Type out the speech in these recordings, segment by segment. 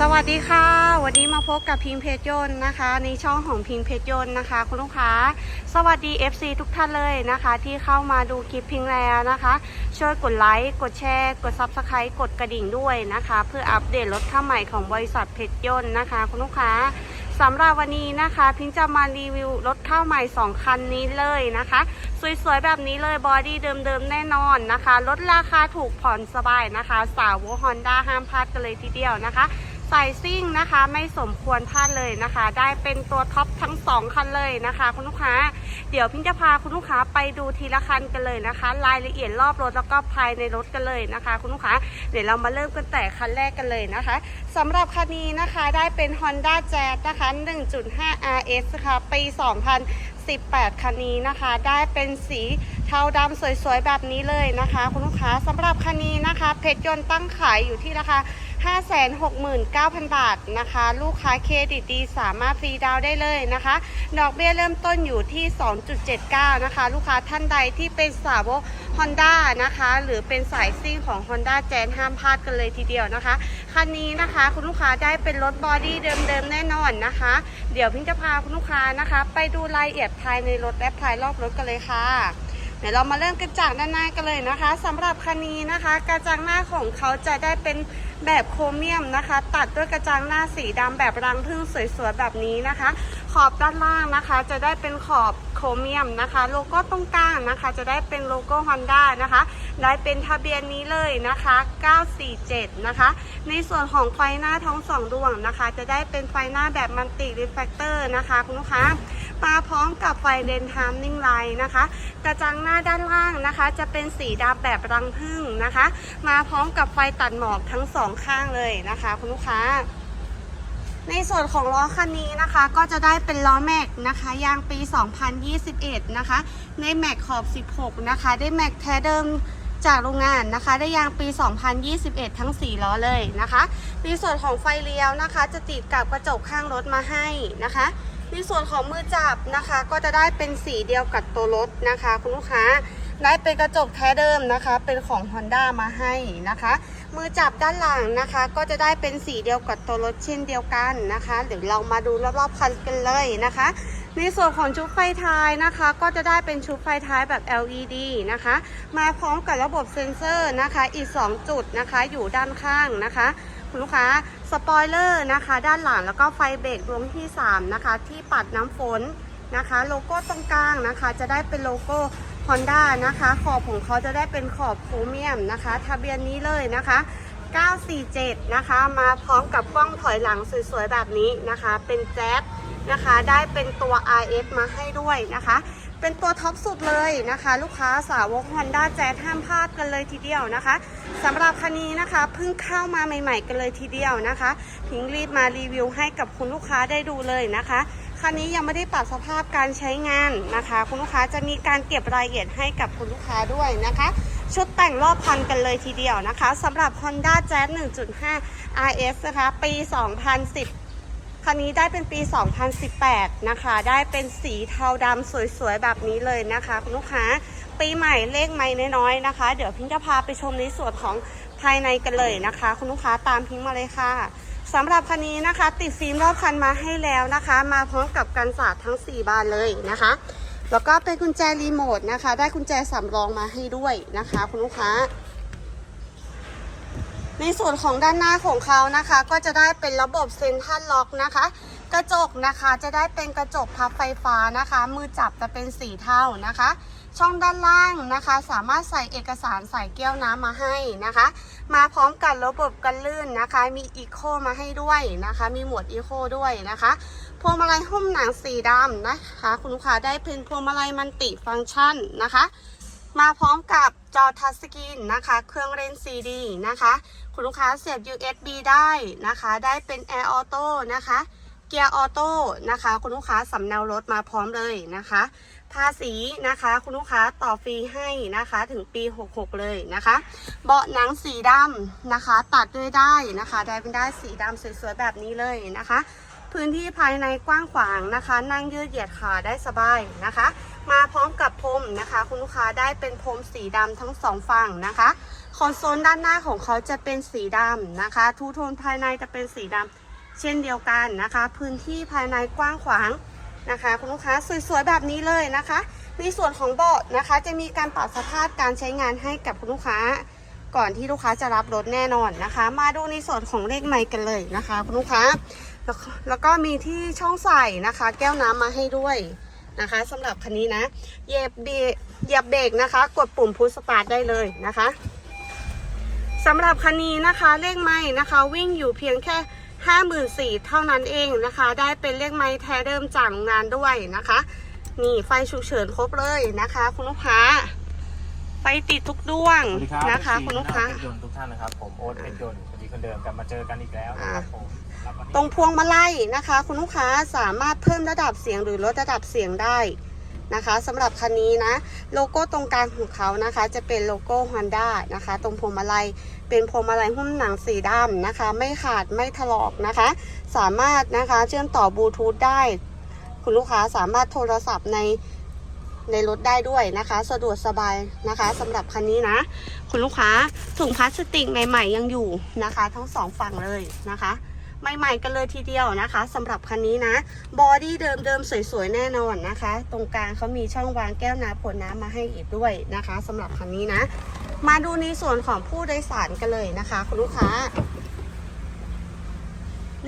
สวัสดีค่ะ วันนี้มาพบกับพิงเพจยนต์นะคะ ในช่องของพิงเพจยนต์นะคะ คุณลูกค้า สวัสดี FC ทุกท่านเลยนะคะ ที่เข้ามาดูคลิปพิงแล้วนะคะ ช่วยกดไลค์กดแชร์ กด Subscribe กดกระดิ่งด้วยนะคะ เพื่ออัปเดตรถข้าใหม่ของบริษัทเพจยนต์นะคะ คุณลูกค้าสำหรับวันนี้นะคะ พิงจะมารีวิวรถข้าวใหม่ 2 คันนี้เลยนะคะ สวยๆ แบบนี้เลยบอดี้เดิมๆ แน่นอนนะคะลดราคาถูกผ่อนสบายนะคะ สาวฮอนด้าห้ามพลาดกันเลยทีเดียวนะคะ ใส่ซิ่งนะคะไม่สมควรพลาดเลยนะคะ ได้เป็นตัวท็อปทั้งสองคันเลยนะคะ คุณลูกค้า เดี๋ยวพิงจะพาคุณลูกค้าไปดูทีละคันกันเลยนะคะ รายละเอียดรอบรถแล้วก็ภายในรถกันเลยนะคะ คุณลูกค้า เดี๋ยวเรามาเริ่มกันแต่คันแรกกันเลยนะคะสำหรับคันนี้นะคะได้เป็น Honda Jazz นะคะ 1.5 RS ค่ะปี 2018 คันนี้นะคะ ได้เป็นสีเทาดำสวยๆแบบนี้เลยนะคะ คุณลูกค้าสำหรับคันนี้นะคะ เพชรยนต์ตั้งขายอยู่ที่ราคา 569,000 บาทนะคะ ลูกค้าเครดิตดีสามารถฟรีดาวได้เลยนะคะ ดอกเบี้ยเริ่มต้นอยู่ที่ 2.79 นะคะ ลูกค้าท่านใดที่เป็นสาวก Honda นะคะ หรือเป็นสายซิ่งของ Honda j a z z ห้ามพลาดกันเลยทีเดียวนะคะ คันนี้นะคะคุณลูกค้าได้เป็นรถบอดี้เดิมๆแน่นอนนะคะ เดี๋ยวพิงจะพาคุณลูกค้านะคะ ไปดูรายละเอียดภายในรถและภายรอบรถกันเลยค่ะ ดี๋ยวเรามาเริ่มกันจากด้านหน้ากันเลยนะคะสำหรับคันนี้นะคะ กระจังหน้าของเขาจะได้เป็นแบบโครเมียมนะคะ ตัดด้วยกระจังหน้าสีดำแบบรังผึ้งสวยๆแบบนี้นะคะ ขอบด้านล่างนะคะ จะได้เป็นขอบโครเมียมนะคะ โลโก้ตรงกลางนะคะ จะได้เป็นโลโก้ Honda นะคะ ได้เป็นทะเบียนนี้เลยนะคะ 947 นะคะ ในส่วนของไฟหน้าท้องสองดวงนะคะ จะได้เป็นไฟหน้าแบบมันติรีเฟกเตอร์นะคะคุณลูกค้า มาพร้อมกับไฟเดนทามนิ่งไลน์นะคะ กระจังหน้าด้านล่างนะคะ จะเป็นสีดำแบบรังผึ้งนะคะ มาพร้อมกับไฟตัดหมอกทั้งสองข้างเลยนะคะ คุณลูกค้าในส่วนของล้อคันนี้นะคะ ก็จะได้เป็นล้อแม็กนะคะยางปี 2021 นะคะ ในแม็กขอบ 16 นะคะ ได้แม็กแท้เดิมจากโรงงานนะคะ ได้ยางปี 2021 ทั้ง 4 ล้อเลยนะคะ ในส่วนของไฟเลี้ยวนะคะ จะติดกับกระจกข้างรถมาให้นะคะ ในส่วนของมือจับนะคะ ก็จะได้เป็นสีเดียวกับตัวรถนะคะ คุณลูกค้าได้เป็นกระจกแท้เดิมนะคะ เป็นของ Honda มาให้นะคะ มือจับด้านหลังนะคะ ก็จะได้เป็นสีเดียวกับตัวรถเช่นเดียวกันนะคะเดี๋ยวเรามาดูรอบๆคันกันเลยนะคะ ในส่วนของชุดไฟท้ายนะคะ ก็จะได้เป็นชุดไฟท้ายแบบ LED นะคะ มาพร้อมกับระบบเซ็นเซอร์นะคะ อีก 2 จุดนะคะ อยู่ด้านข้างนะคะ คุณลูกค้า สปอยเลอร์นะคะ ด้านหลังแล้วก็ไฟเบรกดวงที่ 3 นะคะ ที่ปัดน้ำฝนนะคะ โลโก้ตรงกลางนะคะ จะได้เป็นโลโก้ Honda นะคะ ขอบของเขาจะได้เป็นขอบโครเมียมนะคะ ทะเบียนนี้เลยนะคะ 947 นะคะ มาพร้อมกับกล้องถอยหลังสวยๆ แบบนี้นะคะ เป็นแจ๊สนะคะ ได้เป็นตัว RS มาให้ด้วยนะคะ เป็นตัวท็อปสุดเลยนะคะ ลูกค้าสาวก Honda j a z ห้ามพลาดกันเลยทีเดียวนะคะสำหรับคันนี้นะคะเพิ่งเข้ามาใหม่ ๆ กันเลยทีเดียวนะคะพิงรีบมารีวิวให้กับคุณลูกค้าได้ดูเลยนะคะคันนี้ยังไม่ได้ปรับสภาพการใช้งานนะคะ คุณลูกค้าจะมีการเก็บรายละเอียดให้กับคุณลูกค้าด้วยนะคะชุดแต่งรอบพันกันเลยทีเดียวนะคะสำหรับ Honda Jazz 1.5 RS นะคะ ปี 2010 คันนี้ได้เป็นปี 2018 นะคะ ได้เป็นสีเทาดำสวยๆ แบบนี้เลยนะคะคุณลูกค้า ปีใหม่เลขไม่น้อยๆนะคะ เดี๋ยวพิงจะพาไปชมในส่วนของภายในกันเลยนะคะ คุณลูกค้าตามพิงมาเลยค่ะสำหรับคันนี้นะคะ ติดฟิล์มรอบคันมาให้แล้วนะคะ มาพร้อมกับกันศาสตร์ทั้ง 4 บานเลยนะคะ แล้วก็เป็นกุญแจรีโมทนะคะ ได้กุญแจสำรองมาให้ด้วยนะคะ คุณลูกค้า ในส่วนของด้านหน้าของเขานะคะ ก็จะได้เป็นระบบเซ็นทรัลล็อกนะคะ กระจกนะคะจะได้เป็นกระจกพับไฟฟ้านะคะ มือจับจะเป็นสีเทานะคะ ช่องด้านล่างนะคะ สามารถใส่เอกสารใส่แก้วน้ำมาให้นะคะ มาพร้อมกับระบบกันลื่นนะคะ มีอีโคมาให้ด้วยนะคะ มีหมวดอีโคด้วยนะคะพวงมาลัยหุ้มหนังสีดำนะคะ คุณลูกค้าได้เป็นพวงมาลัยมันติฟังก์ชันนะคะ มาพร้อมกับจอทัชสกรีนนะคะ เครื่องเล่นซีดีนะคะ คุณลูกค้าเสียบ USB ได้นะคะ ได้เป็น Air Auto นะคะ เกียร์ออโต้นะคะ คุณลูกค้าสำเนารถมาพร้อมเลยนะคะ ภาษีนะคะ คุณลูกค้าต่อฟรีให้นะคะถึงปี 66 เลยนะคะ เบาะหนังสีดำนะคะ ตัดด้วยได้นะคะ ได้เป็นได้สีดำสวยๆแบบนี้เลยนะคะ พื้นที่ภายในกว้างขวางนะคะ นั่งยืดเหยียดขาได้สบายนะคะ มาพร้อมกับพรมนะคะ คุณลูกค้าได้เป็นพรมสีดำทั้งสองฝั่งนะคะคอนโซลด้านหน้าของเขาจะเป็นสีดำนะคะ ทูโทนภายในจะเป็นสีดำเช่นเดียวกันนะคะ พื้นที่ภายในกว้างขวางนะคะ คุณลูกค้าสวยๆแบบนี้เลยนะคะ ในส่วนของเบาะนะคะ จะมีการปรับสภาพการใช้งานให้กับคุณลูกค้า ก่อนที่ลูกค้าจะรับรถแน่นอนนะคะ มาดูในส่วนของเลขไมค์กันเลยนะคะ คุณลูกค้า แล้วก็แล้วก็มีที่ช่องใส่นะคะ แก้วน้ำมาให้ด้วยนะคะสำหรับคันนี้นะเหยียบเบรกเหยียบเบรกนะคะ กดปุ่มพุชสตาร์ทได้เลยนะคะสำหรับคันนี้นะคะเลขไม้นะคะ วิ่งอยู่เพียงแค่54,000เท่านั้นเองนะคะ ได้เป็นเลขไม้แท้เดิมจากโรงงานด้วยนะคะ นี่ไฟฉุกเฉินครบเลยนะคะ คุณลูกค้า ไฟติดทุกดวงสวัสดีครับนะคะ FC คุณลูกค้าเพชรยนต์ทุกท่านนะครับผมโอ๊ตเพชรยนต์สวัสดีคนเดิมกลับมาเจอกันอีกแล้วนะครับผมรับวันนี้ ตรงพวงมาลัยนะคะ คุณลูกค้าสามารถเพิ่มระดับเสียงหรือลดระดับเสียงได้นะคะสำหรับคันนี้นะโลโก้ตรงกลางของเขานะคะ จะเป็นโลโก้ Honda นะคะ ตรงพวงมาลัยเป็นพวงมาลัยหุ้มหนังสีดำนะคะ ไม่ขาดไม่ถลอกนะคะ สามารถนะคะเชื่อมต่อบลูทูธได้ คุณลูกค้าสามารถโทรศัพท์ในในรถได้ด้วยนะคะ สะดวกสบายนะคะสำหรับคันนี้นะ คุณลูกค้าถุงพลาสติกใหม่ ๆ ยังอยู่นะคะ ทั้งสองฝั่งเลยนะคะ ใหม่ ๆ กันเลยทีเดียวนะคะสำหรับคันนี้นะบอดี้เดิมๆสวยๆแน่นอนนะคะ ตรงกลางเขามีช่องวางแก้วน้ำผลน้ำมาให้อีกด้วยนะคะสำหรับคันนี้นะ มาดูในส่วนของผู้โดยสารกันเลยนะคะ คุณลูกค้า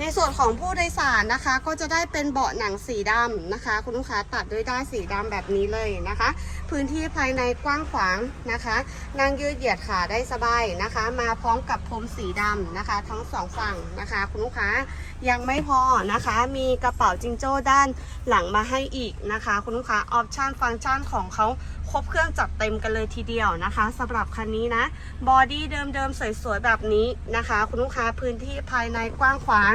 ในส่วนของผู้โดยสารนะคะ ก็จะได้เป็นเบาะหนังสีดำนะคะ คุณลูกค้าตัดด้วยด้ายสีดำแบบนี้เลยนะคะ พื้นที่ภายในกว้างขวางนะคะนั่งยืดเหยียดขาได้สบายนะคะ มาพร้อมกับพรมสีดำนะคะ ทั้งสองฝั่งนะคะ คุณลูกค้ายังไม่พอนะคะ มีกระเป๋าจิงโจ้ด้านหลังมาให้อีกนะคะ คุณลูกค้าออปชั่นฟังก์ชันของเขา ครบเครื่องจัดเต็มกันเลยทีเดียวนะคะสำหรับคันนี้นะ บอดี้เดิมๆ สวยๆ แบบนี้นะคะ คุณลูกค้าพื้นที่ภายในกว้างขวาง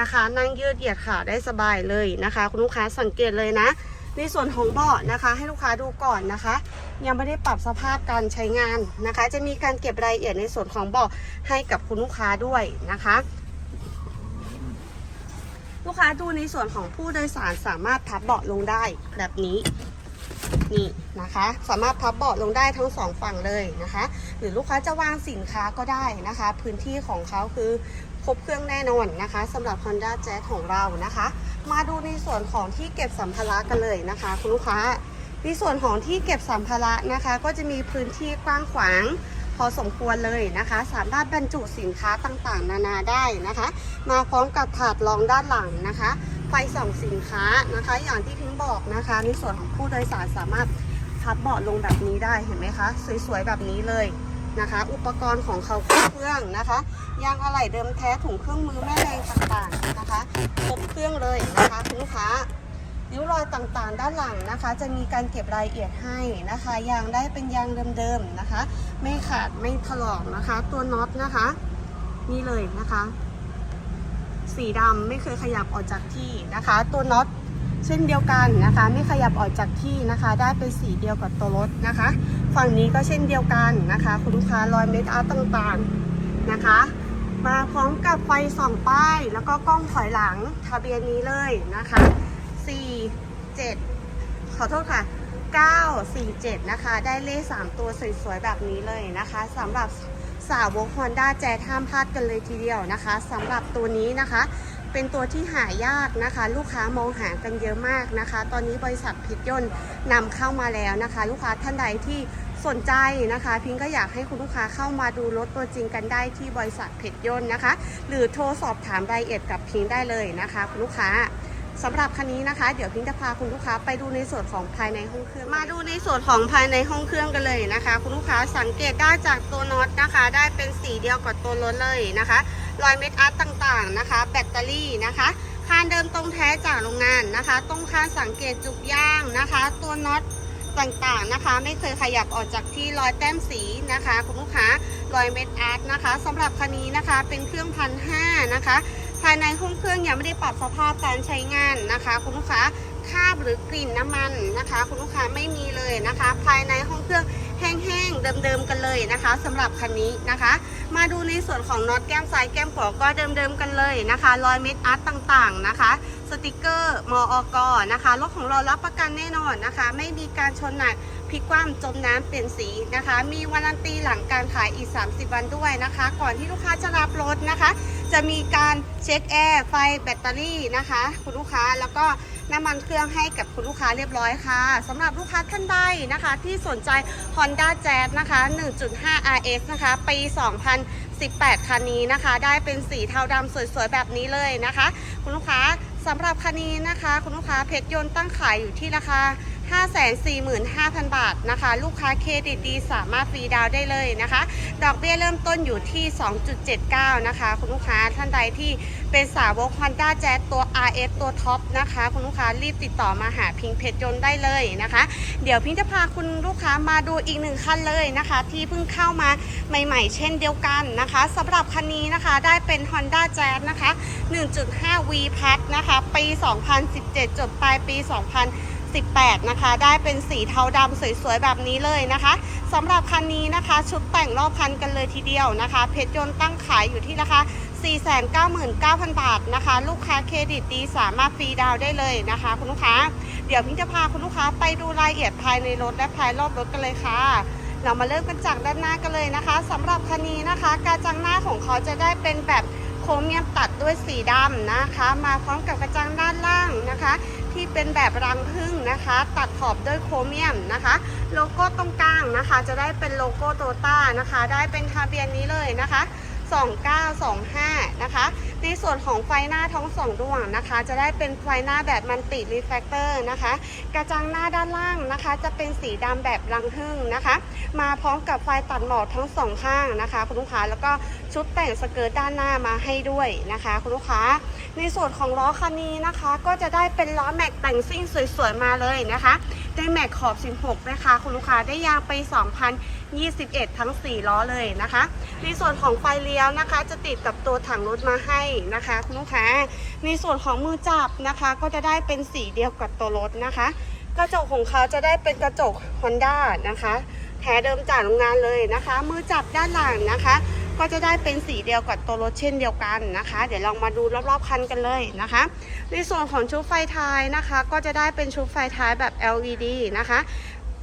นะคะ นั่งยืดเหยียดขาได้สบายเลยนะคะ คุณลูกค้าสังเกตเลยนะ ในส่วนของเบาะนะคะ ให้ลูกค้าดูก่อนนะคะ ยังไม่ได้ปรับสภาพการใช้งานนะคะ จะมีการเก็บรายละเอียดในส่วนของเบาะให้กับคุณลูกค้าด้วยนะคะลูกค้าดูในส่วนของผู้โดยสารสามารถพับเบาะลงได้แบบนี้ นี่นะคะ สามารถพับเบาะลงได้ทั้งสองฝั่งเลยนะคะ หรือลูกค้าจะวางสินค้าก็ได้นะคะ พื้นที่ของเขาคือครบเครื่องแน่นอนนะคะสำหรับ Honda Jazz ของเรานะคะ มาดูในส่วนของที่เก็บสัมภาระกันเลยนะคะ คุณลูกค้าในส่วนของที่เก็บสัมภาระนะคะ ก็จะมีพื้นที่กว้างขวางพอสมควรเลยนะคะ สามารถบรรจุสินค้าต่างๆ นานาได้นะคะ มาพร้อมกับถาดรองด้านหลังนะคะ ไฟส่องสินค้านะคะ อย่างที่พิงบอกนะคะ ในส่วนของผู้โดยสารสามารถพับเบาะลงแบบนี้ได้เห็นไหมคะ สวยๆแบบนี้เลยนะคะ อุปกรณ์ของเขาครบเครื่องนะคะยางอะไหล่เดิมแท้ถุงเครื่องมือแม่แรงต่างๆนะคะครบเครื่องเลยนะคะคุณลูกค้าริ้วรอยต่างๆ ด้านหลังนะคะ จะมีการเก็บรายละเอียดให้นะคะ ยางได้เป็นยางเดิมๆนะคะ ไม่ขาดไม่ถลอกนะคะ ตัวน็อตนะคะ นี่เลยนะคะ สีดำไม่เคยขยับออกจากที่นะคะ ตัวน็อตเช่นเดียวกันนะคะ ไม่ขยับออกจากที่นะคะ ได้เป็นสีเดียวกับตัวรถนะคะ ฝั่งนี้ก็เช่นเดียวกันนะคะ คุณลูกค้ารอยเมคอัพต่างๆนะคะ มาพร้อมกับไฟส่องป้าย แล้วก็กล้องถอยหลังทะเบียนนี้เลยนะคะ4 7 ขอโทษค่ะ 947 นะคะ ได้เลข 3 ตัวสวยๆ แบบนี้เลยนะคะสำหรับ สาวก Honda แจ๊ห้ามพลาดกันเลยทีเดียวนะคะสำหรับตัวนี้นะคะ เป็นตัวที่หายากนะคะ ลูกค้ามองหากันเยอะมากนะคะ ตอนนี้บริษัทพิทยนต์นำเข้ามาแล้วนะคะ ลูกค้าท่านใดที่สนใจนะคะ พิงก็อยากให้คุณลูกค้าเข้ามาดูรถตัวจริงกันได้ที่บริษัทเพชรยนต์นะคะ หรือโทรสอบถามรายละเอียดกับพิงได้เลยนะคะ คุณลูกค้า สำหรับคันนี้นะคะ เดี๋ยวพิงจะพาคุณลูกค้าไปดูในส่วนของภายในห้องเครื่อง มาดูในส่วนของภายในห้องเครื่องกันเลยนะคะ คุณลูกค้าสังเกตได้จากตัวน็อตนะคะ ได้เป็นสีเดียวกับตัวรถเลยนะคะรอยเม็ดอาร์ตต่างๆนะคะ แบตเตอรี่นะคะคานเดิมตรงแท้จากโรงงานนะคะตรงคานสังเกตจุกย่างนะคะ ตัวน็อตต่างๆนะคะ ไม่เคยขยับออกจากที่รอยแต้มสีนะคะ คุณลูกค้ารอยเม็ดอาร์ตนะคะสำหรับคันนี้นะคะเป็นเครื่องพันห้านะคะ ภายในห้องเครื่องยังไม่ได้ปรับสภาพการใช้งานนะคะ คุณลูกค้าคราบหรือกลิ่นน้ำมันนะคะ คุณลูกค้าไม่มีเลยนะคะ ภายในห้องเครื่องแห้งๆเดิมๆกันเลยนะคะสำหรับคันนี้นะคะ มาดูในส่วนของน็อตแก้มซ้ายแก้มขวาก็เดิมๆกันเลยนะคะรอยเม็ดอาร์ตต่างๆนะคะ สติกเกอร์มออกนะคะรถของเรารับประกันแน่นอนนะคะ ไม่มีการชนหนัก พลิกคว่ำจมน้ำเปลี่ยนสีนะคะ มีวารันตีหลังการขายอีก 30 วันด้วยนะคะ ก่อนที่ลูกค้าจะรับรถนะคะ จะมีการเช็คแอร์ไฟแบตเตอรี่นะคะ คุณลูกค้าแล้วก็น้ำมันเครื่องให้กับคุณลูกค้าเรียบร้อยค่ะสำหรับลูกค้าท่านใดนะคะ ที่สนใจ Honda Jazz นะคะ 1.5 RS นะคะปี 2018 คันนี้นะคะ ได้เป็นสีเทาดำสวยๆ แบบนี้เลยนะคะ คุณลูกค้าสำหรับคันนี้นะคะ คุณลูกค้าเพชรยนต์ตั้งขายอยู่ที่ราคา 545,000 บาทนะคะ ลูกค้าเครดิตดีสามารถฟรีดาวได้เลยนะคะ ดอกเบี้ยเริ่มต้นอยู่ที่ 2.79 นะคะ คุณลูกค้าท่านใดที่เป็นสาวก Honda Jazz ตัว RS ตัวท็อปนะคะ คุณลูกค้ารีบติดต่อมาหาพิงเพชรยนต์ได้เลยนะคะ เดี๋ยวพิงจะพาคุณลูกค้ามาดูอีกหนึ่งคันเลยนะคะ ที่เพิ่งเข้ามาใหม่ๆ เช่นเดียวกันนะคะสำหรับคันนี้นะคะได้เป็น Honda Jazz นะคะ 1.5 V p a c นะคะ ปี 2017 จบปลายปี 18 นะคะ ได้เป็นสีเทาดำสวยๆ แบบนี้เลยนะคะสำหรับคันนี้นะคะ ชุดแต่งรอบคันกันเลยทีเดียวนะคะ เพชรยนต์ตั้งขายอยู่ที่ราคา499,000 บาทนะคะ ลูกค้าเครดิตดีสามารถฟรีดาวได้เลยนะคะ คุณลูกค้า เดี๋ยวพิงจะพาคุณลูกค้าไปดูรายละเอียดภายในรถและภายรอบรถกันเลยค่ะ เรามาเริ่มกันจากด้านหน้ากันเลยนะคะสำหรับคันนี้นะคะ กระจังหน้าของเขาจะได้เป็นแบบโครเมียมตัดด้วยสีดำนะคะ มาพร้อมกับกระจังด้านล่างนะคะ เป็นแบบรังผึ้งนะคะ ตัดขอบด้วยโครเมียมนะคะ โลโก้ตรงกลางนะคะ จะได้เป็นโลโก้โตต้านะคะ ได้เป็นทะเบียนนี้เลยนะคะ 2925 นะคะ ในส่วนของไฟหน้าทั้งสองดวงนะคะ จะได้เป็นไฟหน้าแบบมันติรีแฟกเตอร์นะคะ กระจังหน้าด้านล่างนะคะ จะเป็นสีดำแบบรังผึ้งนะคะ มาพร้อมกับไฟตัดหมอกทั้งสองข้างนะคะคุณลูกค้าแล้วก็ชุดแต่งสเกิร์ตด้านหน้ามาให้ด้วยนะคะคุณลูกค้า ในส่วนของล้อคันนี้นะคะ ก็จะได้เป็นล้อแม็กแต่งซิ่งสวยๆมาเลยนะคะได้แม็กขอบ 16 นะคะคุณลูกค้าได้ยางไป 2021 ทั้ง 4 ล้อเลยนะคะ ในส่วนของไฟเลี้ยวนะคะ จะติดกับตัวถังรถมาให้นะคะคุณลูกค้า ในส่วนของมือจับนะคะ ก็จะได้เป็นสีเดียวกับตัวรถนะคะ กระจกของเขาจะได้เป็นกระจก Honda นะคะแท้เดิมจากโรงงานเลยนะคะ มือจับด้านหลังนะคะ ก็จะได้เป็นสีเดียวกับตัวรถเช่นเดียวกันนะคะ เดี๋ยวลองมาดูรอบๆคันกันเลยนะคะ ในส่วนของชุดไฟท้ายนะคะ ก็จะได้เป็นชุดไฟท้ายแบบ LED นะคะ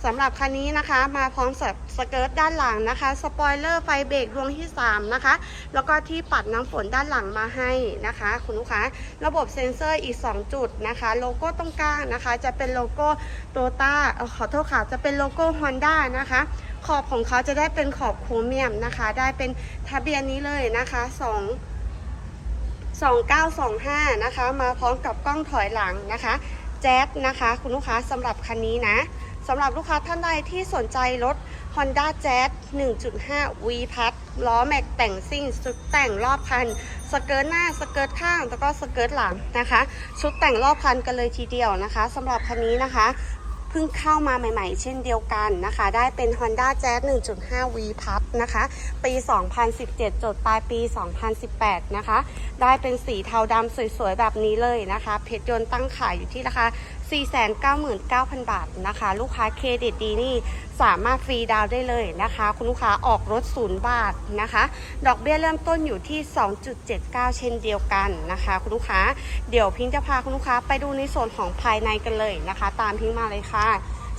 สำหรับคันนี้นะคะมาพร้อมกับสเกิร์ตด้านหลังนะคะสปอยเลอร์ไฟเบรกดวงที่ 3 นะคะ แล้วก็ที่ปัดน้ำฝนด้านหลังมาให้นะคะ คุณลูกค้าระบบเซ็นเซอร์อีก 2 จุดนะคะ โลโก้ตรงกลางนะคะ จะเป็นโลโก้โตต้าขอโทษค่ะจะเป็นโลโก้ Honda นะคะขอบของเขาจะได้เป็นขอบโครเมียมนะคะ ได้เป็นทะเบียนนี้เลยนะคะ2 2925 นะคะ มาพร้อมกับกล้องถอยหลังนะคะ แจ๊สนะคะ คุณลูกค้าสำหรับคันนี้นะ สำหรับลูกค้าท่านใดที่สนใจรถ Honda Jazz 1.5 V พัดล้อแม็กแต่งซิ่งชุดแต่งรอบคัน สเกิร์ตหน้าสเกิร์ตข้างแล้วก็สเกิร์ตหลังนะคะ ชุดแต่งรอบคันกันเลยทีเดียวนะคะสำหรับคันนี้นะคะเพิ่งเข้ามาใหม่ๆ เช่นเดียวกันนะคะ ได้เป็น Honda Jazz 1.5 V พับนะคะ ปี 2017 จดปลายปี 2018 นะคะ ได้เป็นสีเทาดำสวยๆ แบบนี้เลยนะคะ เพชรยนต์ตั้งขายอยู่ที่ราคา 499,000 บาทนะคะ ลูกค้าเครดิตดีนี่สามารถฟรีดาวได้เลยนะคะ คุณลูกค้าออกรถศูนย์บาทนะคะ ดอกเบี้ยเริ่มต้นอยู่ที่ 2.79 เช่นเดียวกันนะคะ คุณลูกค้าเดี๋ยวพิงจะพาคุณลูกค้าไปดูในส่วนของภายในกันเลยนะคะ ตามพิงมาเลยค่ะ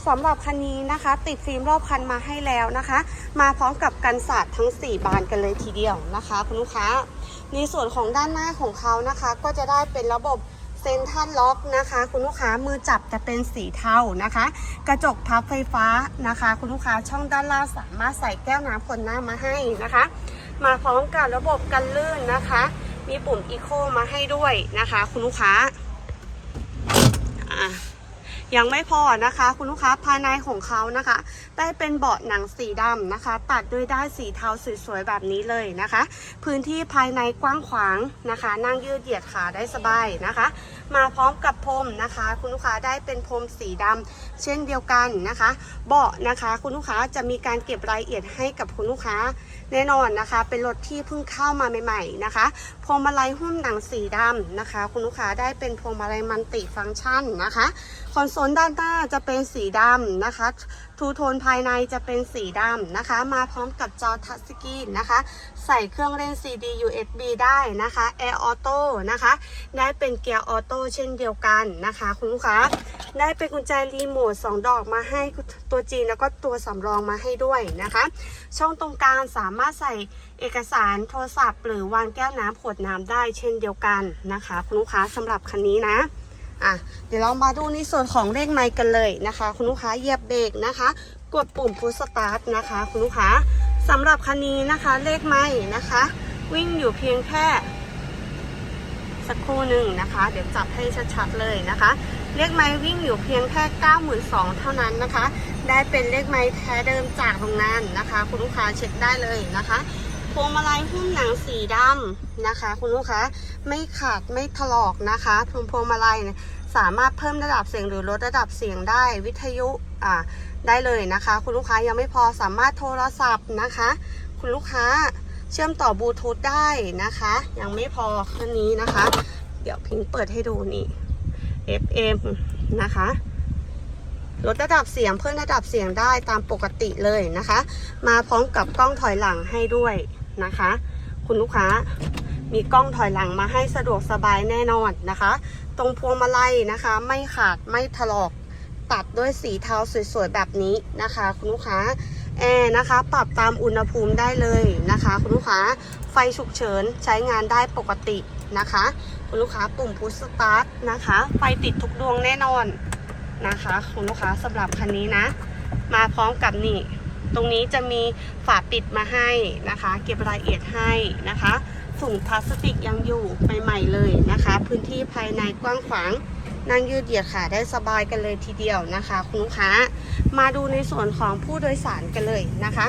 สำหรับคันนี้นะคะ ติดฟิล์มรอบคันมาให้แล้วนะคะ มาพร้อมกับกันสาดทั้ง 4 บานกันเลยทีเดียวนะคะ คุณลูกค้า ในส่วนของด้านหน้าของเขานะคะ ก็จะได้เป็นระบบ ซนทันล็อกนะคะ คุณลูกค้ามือจับจะเป็นสีเทานะคะ กระจกพับไฟฟ้านะคะ คุณลูกค้าช่องด้านล่างสามารถใส่แก้วน้ำคนหน้ามาให้นะคะ มาพร้อมกับระบบกันลื่นนะคะ มีปุ่มอีโคมาให้ด้วยนะคะ คุณลูกค้ายังไม่พอนะคะ คุณลูกค้าภายในของเขานะคะ ได้เป็นเบาะหนังสีดำนะคะ ตัดด้วยด้ายสีเทาสวยๆแบบนี้เลยนะคะ พื้นที่ภายในกว้างขวางนะคะ นั่งยืดเหยียดขาได้สบายนะคะ มาพร้อมกับพรมนะคะ คุณลูกค้าได้เป็นพรมสีดำเช่นเดียวกันนะคะ เบาะนะคะ คุณลูกค้าจะมีการเก็บรายละเอียดให้กับคุณลูกค้าแน่นอนนะคะ เป็นรถที่เพิ่งเข้ามาใหม่ๆนะคะพวงมาลัยหุ้มหนังสีดำนะคะ คุณลูกค้าได้เป็นพวงมาลัยมันติฟังก์ชันนะคะ คอนโซนด้านหน้าจะเป็นสีดำนะคะ ทูโทนภายในจะเป็นสีดำนะคะ มาพร้อมกับจอทัชสกรีนนะคะ ใส่เครื่องเล่น CD USB ได้นะคะ Air Auto นะคะ ได้เป็นเกียร์ออโต้เช่นเดียวกันนะคะ คุณลูกค้าได้เป็นกุญแจรีโมท2ดอกมาให้ตัวจริงแล้วก็ตัวสำรองมาให้ด้วยนะคะ ช่องตรงกลางสามารถใส่เอกสารโทรศัพท์ หรือวางแก้วน้ำขวดน้ำได้เช่นเดียวกันนะคะ คุณลูกค้าสำหรับคันนี้นะ อะเดี๋ยวเรามาดูในส่วนของเลขไมค์กันเลยนะคะ คุณลูกค้าเหยียบเบรกนะคะ กดปุ่มพุชสตาร์ทนะคะ คุณลูกค้าสำหรับคันนี้นะคะ เลขไมค์นะคะ วิ่งอยู่เพียงแค่ สักครู่หนึ่งนะคะ เดี๋ยวจับให้ชัดๆเลยนะคะ เลขไม้วิ่งอยู่เพียงแค่ 92,000 เท่านั้นนะคะ ได้เป็นเลขไม้แท้เดิมจากโรงงานนะคะ คุณลูกค้าเช็คได้เลยนะคะ พวงมาลัยหุ้มหนังสีดำนะคะ คุณลูกค้าไม่ขาดไม่ถลอกนะคะพวงพวงมาลัยสามารถเพิ่มระดับเสียงหรือลดระดับเสียงได้วิทยุอ่าได้เลยนะคะ คุณลูกค้ายังไม่พอสามารถโทรศัพท์นะคะ คุณลูกค้าเชื่อมต่อบลูทูธได้นะคะ ยังไม่พอแค่นี้นะคะ เดี๋ยวพิงเปิดให้ดูนี่ FM นะคะลดระดับเสียงเพิ่มระดับเสียงได้ตามปกติเลยนะคะ มาพร้อมกับกล้องถอยหลังให้ด้วย นะคะ คุณลูกค้ามีกล้องถอยหลังมาให้สะดวกสบายแน่นอนนะคะ ตรงพวงมาลัยนะคะ ไม่ขาดไม่ถลอกตัดด้วยสีเทาสวยๆแบบนี้นะคะ คุณลูกค้าแอร์นะคะ ปรับตามอุณหภูมิได้เลยนะคะ คุณลูกค้าไฟฉุกเฉินใช้งานได้ปกตินะคะ คุณลูกค้าปุ่มพุชสตาร์ทนะคะ ไฟติดทุกดวงแน่นอนนะคะ คุณลูกค้าสำหรับคันนี้นะ มาพร้อมกับนี่ ตรงนี้จะมีฝาปิดมาให้นะคะ เก็บรายละเอียดให้นะคะถุงพลาสติกยังอยู่ใหม่ๆเลยนะคะ พื้นที่ภายในกว้างขวางนั่งยืดเหยียดขาได้สบายกันเลยทีเดียวนะคะ คุณลูกค้ามาดูในส่วนของผู้โดยสารกันเลยนะคะ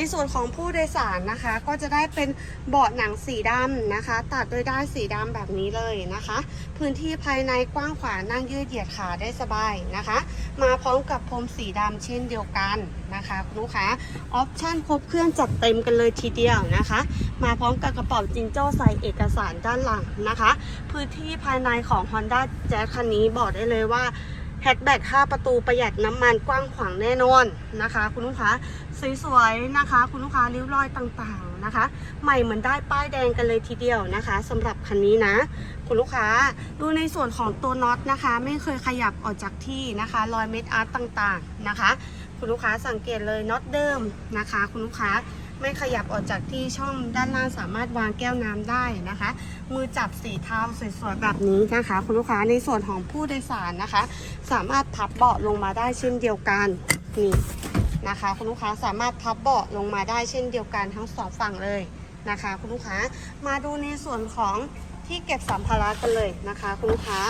ในส่วนของผู้โดยสารนะคะ ก็จะได้เป็นเบาะหนังสีดำนะคะ ตัดโดยด้ายสีดำแบบนี้เลยนะคะ พื้นที่ภายในกว้างขวางนั่งยืดเหยียดขาได้สบายนะคะ มาพร้อมกับพรมสีดำเช่นเดียวกันนะคะคุณลูกค้าออปชั่นครบเครื่องจัดเต็มกันเลยทีเดียวนะคะ มาพร้อมกับกระเป๋าจิงโจ้ใส่เอกสารด้านหลังนะคะ พื้นที่ภายในของ Honda Jazz คันนี้บอกได้เลยว่า แฮชแบ็ก5ประตูประหยัดน้ำมันกว้างขวางแน่นอนนะคะ คุณลูกค้าสวยๆนะคะ คุณลูกค้าริ้วรอยต่างๆนะคะ ใหม่เหมือนได้ป้ายแดงกันเลยทีเดียวนะคะสำหรับคันนี้นะ คุณลูกค้าดูในส่วนของตัวน็อตนะคะ ไม่เคยขยับออกจากที่นะคะ รอยเม็ดอาร์ตต่างๆนะคะ คุณลูกค้าสังเกตเลยน็อตเดิมนะคะ คุณลูกค้า ไม่ขยับออกจากที่ช่องด้านล่างสามารถวางแก้วน้ำได้นะคะ มือจับสีเท้าสวยๆแบบนี้นะคะ คุณลูกค้าในส่วนของผู้โดยสารนะคะ สามารถพับเบาะลงมาได้เช่นเดียวกันนี่นะคะ คุณลูกค้าสามารถพับเบาะลงมาได้เช่นเดียวกันทั้งสองฝั่งเลยนะคะ คุณลูกค้ามาดูในส่วนของที่เก็บสัมภาระกันเลยนะคะ คุณลูกค้า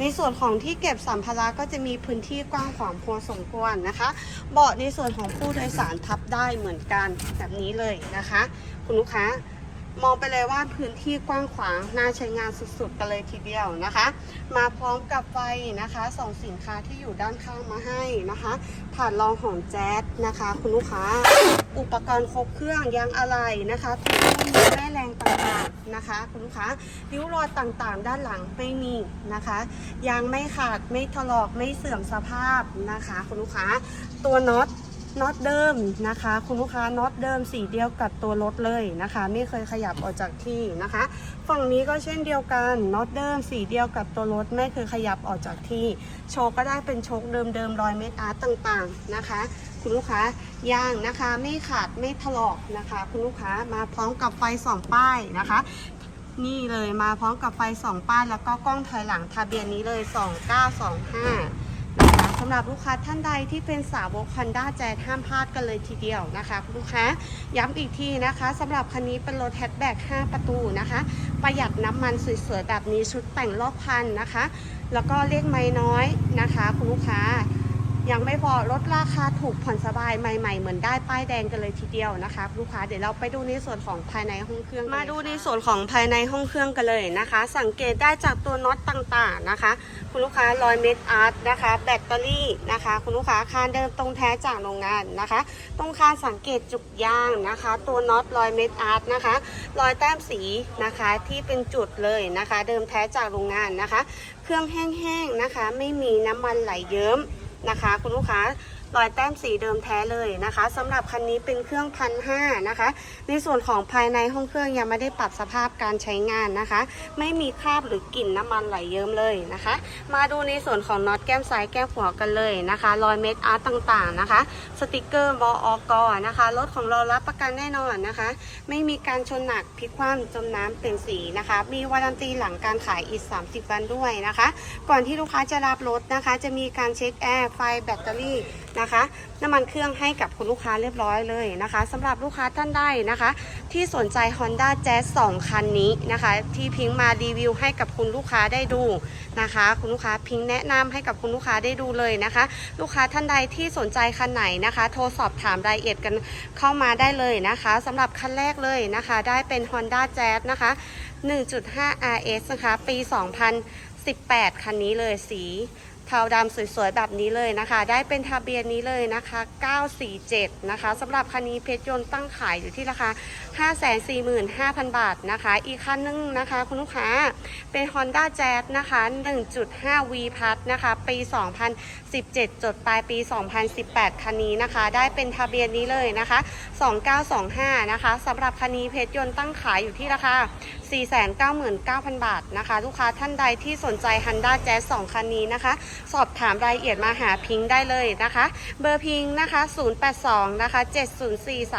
ในส่วนของที่เก็บสัมภาระก็จะมีพื้นที่กว้างขวางพอสมควรนะคะ เบาะในส่วนของผู้โดยสารทับได้เหมือนกันแบบนี้เลยนะคะ คุณลูกค้า มองไปเลยว่าพื้นที่กว้างขวางน่าใช้งานสุดๆกันเลยทีเดียวนะคะ มาพร้อมกับไฟนะคะสองสินค้าที่อยู่ด้านข้างมาให้นะคะถาดรองของแจ๊สนะคะ คุณลูกค้า อุปกรณ์ครบเครื่องยางอะไหล่นะคะทุกรุ่นแม่แรงต่างๆนะคะ คุณลูกค้าริ้วรอยต่างๆ ด้านหลังไม่มีนะคะยางไม่ขาดไม่ถลอกไม่เสื่อมสภาพนะคะ คุณลูกค้าตัวน็อต น็อตเดิมนะคะ คุณลูกค้าน็อตเดิมสีเดียวกับตัวรถเลยนะคะ ไม่เคยขยับออกจากที่นะคะ ฝั่งนี้ก็เช่นเดียวกันน็อตเดิมสีเดียวกับตัวรถไม่เคยขยับออกจากที่ โชคก็ได้เป็นโชคเดิมๆรอยเม็ดอาร์ตต่างๆนะคะ คุณลูกค้ายางนะคะไม่ขาดไม่ถลอกนะคะ คุณลูกค้ามาพร้อมกับไฟสองป้ายนะคะนี่เลยมาพร้อมกับไฟสองป้ายแล้วก็กล้องถอยหลังทะเบียนนี้เลย 2925 สำหรับลูกค้าท่านใดที่เป็นสาวก Honda Jazz ห้ามพลาดกันเลยทีเดียวนะคะคุณลูกค้าย้ำอีกทีนะคะสำหรับคันนี้เป็นรถแฮชแบ็ก5ประตูนะคะ ประหยัดน้ำมันสวยๆแบบนี้ชุดแต่งรอบคันนะคะ แล้วก็เลขไม้น้อยนะคะคุณลูกค้า ยังไม่พอลดราคาถูกผ่อนสบายใหม่ๆ เหมือนได้ป้ายแดงกันเลยทีเดียวนะคะลูกค้าเดี๋ยวเราไปดูในส่วนของภายในห้องเครื่อง มาดูในส่วนของภายในห้องเครื่องกันเลยนะคะ สังเกตได้จากตัวน็อตต่างๆนะคะ คุณลูกค้ารอยเม็ดอาร์ตนะคะ แบตเตอรี่นะคะ คุณลูกค้าคานเดิมตรงแท้จากโรงงานนะคะตรงคานสังเกตจุกยางนะคะ ตัวน็อตรอยเม็ดอาร์ตนะคะรอยแต้มสีนะคะที่เป็นจุดเลยนะคะ เดิมแท้จากโรงงานนะคะ เครื่องแห้งๆนะคะ ไม่มีน้ำมันไหลเยิ้ม นะคะ คุณลูกค้า รอยแต้มสีเดิมแท้เลยนะคะสำหรับคันนี้เป็นเครื่องพันห้านะคะ ในส่วนของภายในห้องเครื่องยังไม่ได้ปรับสภาพการใช้งานนะคะ ไม่มีคราบหรือกลิ่นน้ำมันไหลเยิ้มเลยนะคะ มาดูในส่วนของน็อตแก้มซ้ายแก้มขวากันเลยนะคะรอยเม็ดอาร์ตต่างๆนะคะ สติกเกอร์บออกนะคะรถของเรารับประกันแน่นอนนะคะ ไม่มีการชนหนักพลิกคว่ำจมน้ำเป็นสีนะคะ มีวารันตีหลังการขายอีก 30 วันด้วยนะคะ ก่อนที่ลูกค้าจะรับรถนะคะ จะมีการเช็คแอร์ไฟแบตเตอรี่ นะคะ น้ำมันเครื่องให้กับคุณลูกค้าเรียบร้อยเลยนะคะสำหรับลูกค้าท่านใดนะคะ ที่สนใจ Honda Jazz 2 คันนี้นะคะ ที่พิงมารีวิวให้กับคุณลูกค้าได้ดูนะคะ คุณลูกค้าพิงแนะนำให้กับคุณลูกค้าได้ดูเลยนะคะ ลูกค้าท่านใดที่สนใจคันไหนนะคะ โทรสอบถามรายละเอียดกันเข้ามาได้เลยนะคะสำหรับคันแรกเลยนะคะ ได้เป็น Honda Jazz นะคะ 1.5 RS นะคะ ปี 2018 คันนี้เลยสี เทาดำสวยๆ แบบนี้เลยนะคะ ได้เป็นทะเบียนนี้เลยนะคะ 947 นะคะสำหรับคันนี้เพชรยนต์ตั้งขายอยู่ที่ราคา 545,000 บาทนะคะ อีกคันนึงนะคะ คุณลูกค้าเป็น Honda Jazz นะคะ 1.5 V พัทนะคะ ปี 2 0 17 จดปลายปี 2018 คันนี้นะคะ ได้เป็นทะเบียนนี้เลยนะคะ 2925 นะคะสำหรับคันนี้เพชรยนต์ตั้งขายอยู่ที่ราคา 499,000 บาทนะคะ ลูกค้าท่านใดที่สนใจ Honda Jazz 2 คันนี้นะคะ สอบถามรายละเอียดมาหาพิงค์ได้เลยนะคะ เบอร์พิงค์นะคะ 082 นะคะ 704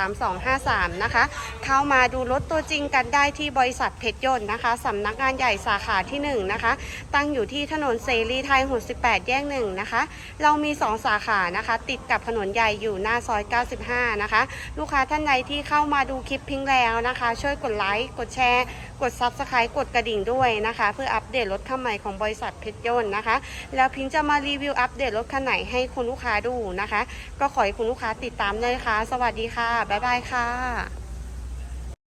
3253 นะคะ เข้ามาดูรถตัวจริงกันได้ที่บริษัทเพชรยนต์นะคะสำนักงานใหญ่สาขาที่ 1 นะคะ ตั้งอยู่ที่ถนนเสรีไทย68 แยกหนึ่งนะคะเรามี 2 สาขานะคะ ติดกับถนนใหญ่อยู่หน้าซอย 95 นะคะ ลูกค้าท่านใดที่เข้ามาดูคลิปพิงแล้วนะคะ ช่วยกดไลค์กดแชร์ กด Subscribe กดกระดิ่งด้วยนะคะ เพื่ออัปเดตรถคันใหม่ของบริษัทเพชรยนต์นะคะ แล้วพิงจะมารีวิวอัปเดตรถคันไหนให้คุณลูกค้าดูนะคะ ก็ขอให้คุณลูกค้าติดตามเลยค่ะ สวัสดีค่ะ บ๊ายบายค่ะ